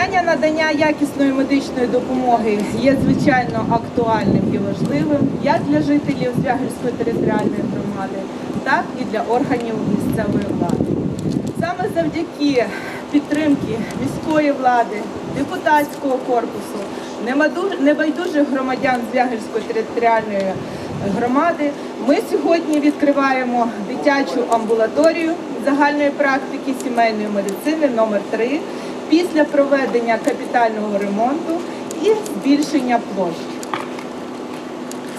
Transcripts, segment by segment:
Питання надання якісної медичної допомоги є звичайно актуальним і важливим як для жителів Звягельської територіальної громади, так і для органів місцевої влади. Саме завдяки підтримки міської влади, депутатського корпусу, небайдужих громадян Звягельської територіальної громади, ми сьогодні відкриваємо дитячу амбулаторію загальної практики сімейної медицини номер 3 після проведення капітального ремонту і збільшення площі.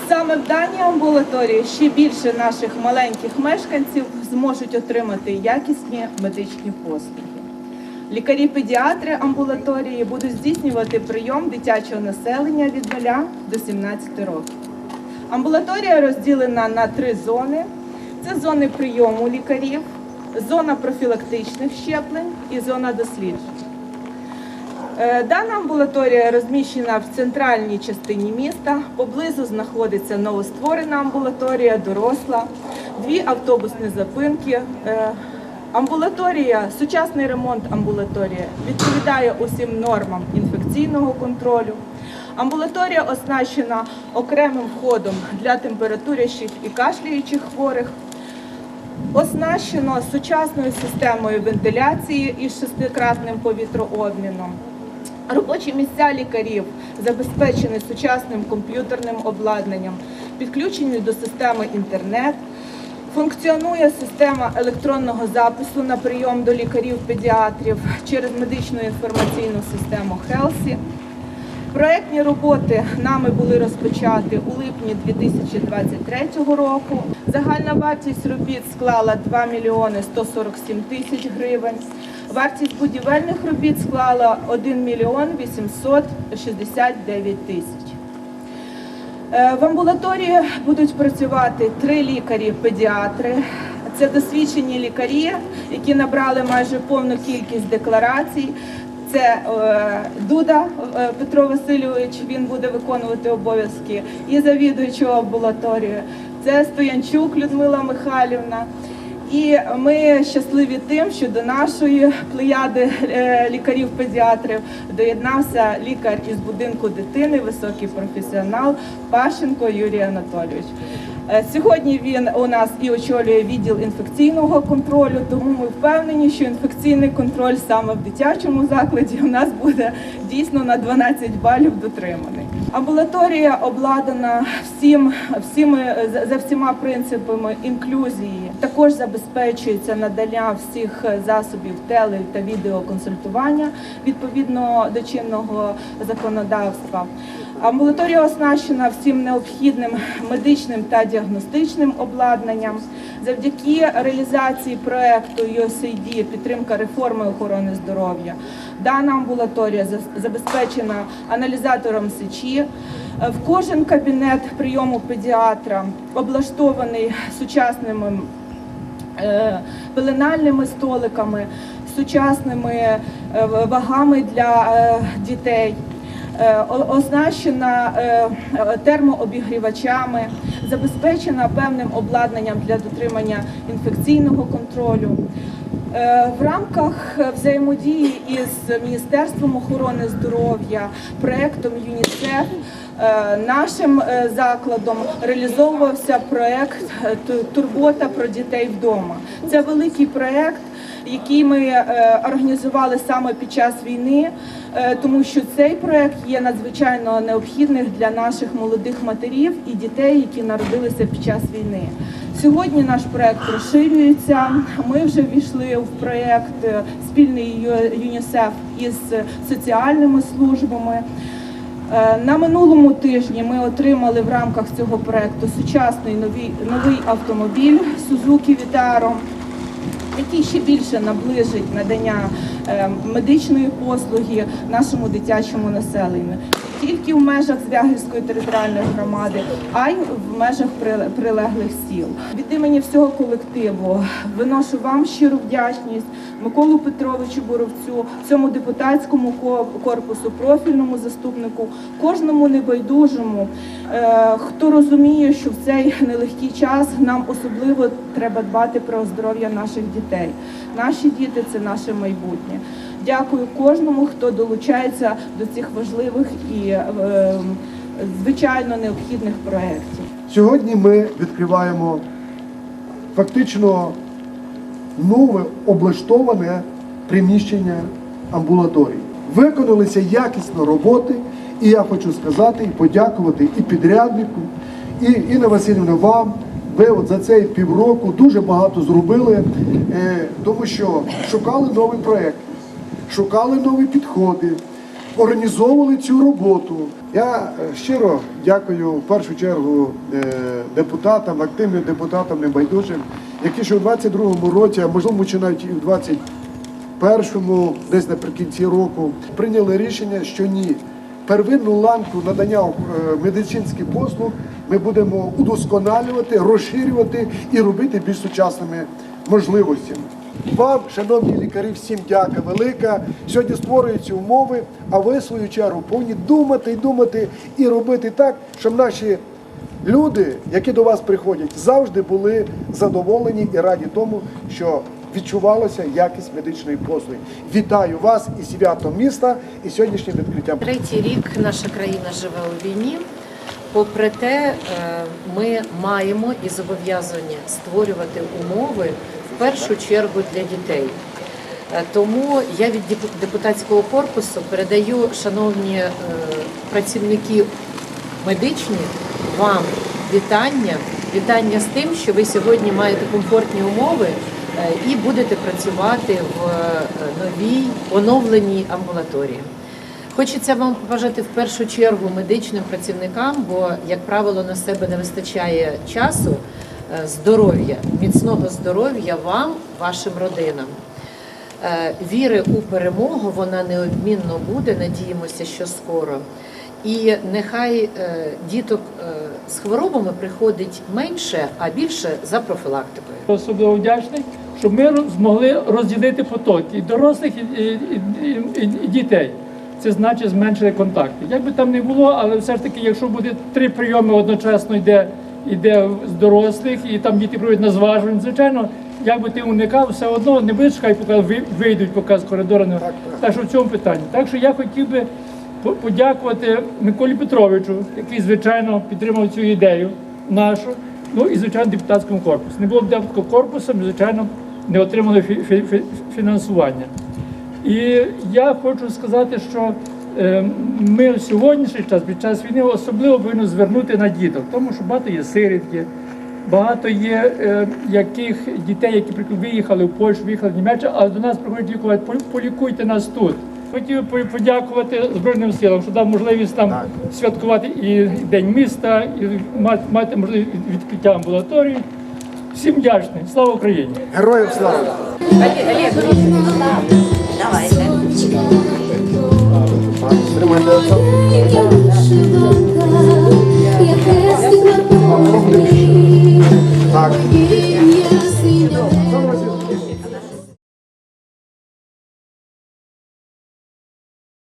Саме в даній амбулаторії ще більше наших маленьких мешканців зможуть отримати якісні медичні послуги. Лікарі-педіатри амбулаторії будуть здійснювати прийом дитячого населення від 0 до 17 років. Амбулаторія розділена на три зони: це зони прийому лікарів, зона профілактичних щеплень і зона досліджень. Е, Дана амбулаторія розміщена в центральній частині міста. Поблизу знаходиться новостворена амбулаторія, доросла, дві автобусні зупинки. Е, Амбулаторія, сучасний ремонт амбулаторії відповідає усім нормам інфекційного контролю. Амбулаторія оснащена окремим входом для температурящих і кашляючих хворих. Оснащено сучасною системою вентиляції із шестикратним повітрообміном. Робочі місця лікарів забезпечені сучасним комп'ютерним обладнанням, підключені до системи інтернет. Функціонує система електронного запису на прийом до лікарів-педіатрів через медичну інформаційну систему Хелсі. Проектні роботи нами були розпочаті у липні 2023 року. Загальна вартість робіт склала 2 мільйони 147 тисяч гривень. Вартість будівельних робіт склала 1 мільйон 869 тисяч. Е, В амбулаторії будуть працювати три лікарі-педіатри. Це досвідчені лікарі, які набрали майже повну кількість декларацій. Це е, Дуда е, Петро Васильович, він буде виконувати обов'язки і завідуючого амбулаторією. Це Стоянчук Людмила Михайлівна. І ми щасливі тим, що до нашої плеяди е, лікарів-педіатрів доєднався лікар із будинку дитини, високий професіонал Пащенко Юрій Анатолійович. Е, Сьогодні він у нас і очолює відділ інфекційного контролю, тому ми впевнені, що інфекційний контроль саме в дитячому закладі у нас буде дійсно на 12 балів дотриманий. Амбулаторія обладнана всім, всіми за- за всіма принципами інклюзії. Також забезпечується надання всіх засобів теле та відеоконсультування відповідно до чинного законодавства. Амбулаторія оснащена всім необхідним медичним та діагностичним обладнанням. Завдяки реалізації проекту USAID підтримка реформи охорони здоров'я. Дана амбулаторія забезпечена аналізатором сечі. Е, В кожен кабінет прийому педіатра облаштований сучасними е, пеленальними столиками, сучасними е, вагами для дітей. Е, о- Оснащена е, термообігрівачами, забезпечена певним обладнанням для дотримання інфекційного контролю. Е, В рамках взаємодії із Міністерством охорони здоров'я, проектом ЮНІСЕФ, нашим закладом реалізовувався проект е, Турбота про дітей вдома. Це великий проект, який ми організували саме під час війни, тому що цей проект є надзвичайно необхідним для наших молодих матерів і дітей, які народилися під час війни. Сьогодні наш проект розширюється. Ми вже ввійшли в проект е, спільний ЮНІСЕФ із соціальними службами. Е, На минулому тижні ми отримали в рамках цього проекту сучасний новий, новий автомобіль Suzuki Vitaro, який ще більше наближить надання е, медичної послуги нашому дитячому населенню. Тільки в межах Звягільської територіальної громади, а й в межах приле- прилеглих сіл. Від імені всього колективу виношу вам щиру вдячність Миколу Петровичу Боровцю, цьому депутатському корпусу, профільному заступнику, кожному небайдужому, е, хто розуміє, що в цей нелегкий час нам особливо треба дбати про здоров'я наших дітей. Наші діти це наше майбутнє. Дякую кожному, хто долучається до цих важливих і е, звичайно необхідних проєктів. Сьогодні ми відкриваємо фактично нове облаштоване приміщення амбулаторії. Виконалися якісно роботи, і я хочу сказати і подякувати і підряднику, і Інна Васильівна вам. Ви от за цей півроку дуже багато зробили, е, тому що шукали новий проєкт, шукали нові підходи, організовували цю роботу. Я е, щиро дякую в першу чергу е, депутатам, активним депутатам небайдужим, які ще у 22-му році, а можливо чи навіть і в 21-му, десь наприкінці року, прийняли рішення, що ні. Первинну ланку надання е, медицинських послуг ми будемо удосконалювати, розширювати і робити більш сучасними можливостями. Вам, шановні лікарі, всім дяка велика. Сьогодні створюються умови, а ви, в свою чергу, повинні думати і думати і робити так, щоб наші люди, які до вас приходять, завжди були задоволені і раді тому, що відчувалася якість медичної послуги. Вітаю вас і святом міста, і сьогоднішнім відкриттям. Третій рік наша країна живе у війні. Попри те, е, ми маємо і зобов'язані створювати умови першу чергу для дітей. Е, Тому я від депутатського корпусу передаю, шановні е, працівники медичні, вам вітання. Вітання з тим, що ви сьогодні маєте комфортні умови е, і будете працювати в новій оновленій амбулаторії. Хочеться вам побажати в першу чергу медичним працівникам, бо, як правило, на себе не вистачає часу, здоров'я, міцного здоров'я вам, вашим родинам. Е, Віри у перемогу вона неодмінно буде. Надіємося, що скоро. І нехай е, діток е, з хворобами приходить менше, а більше за профілактикою. Особливо вдячний, щоб ми змогли розділити потоки і дорослих, і, і, і, і, дітей. Це значить зменшити контакти. Як би там не було, але все ж таки, якщо буде три прийоми одночасно йде, йде з дорослих, і там діти проводять на зважування, звичайно, як би ти уникав, все одно не будеш хай поки вийдуть поки з коридору. не- так. Так що в цьому питанні. Так що я хотів би подякувати Миколі Петровичу, який звичайно підтримав цю ідею нашу. Ну і звичайно депутатському корпусу. Не було б депутатського корпусу, ми звичайно не отримали фі- фі- фі- фінансування. І я хочу сказати, що ми в сьогоднішній час, під час війни, особливо повинні звернути на діток, тому що багато є сирітки, багато є е, яких дітей, які виїхали в Польщу, виїхали в Німеччину, але до нас приходять лікувати. Полікуйте нас тут. Хотів подякувати Збройним силам, що дав можливість нам святкувати і День міста, і мати, мати можливість відкриття амбулаторії. Всім вдячний. Слава Україні! Героям слава! Давайте. Thank you.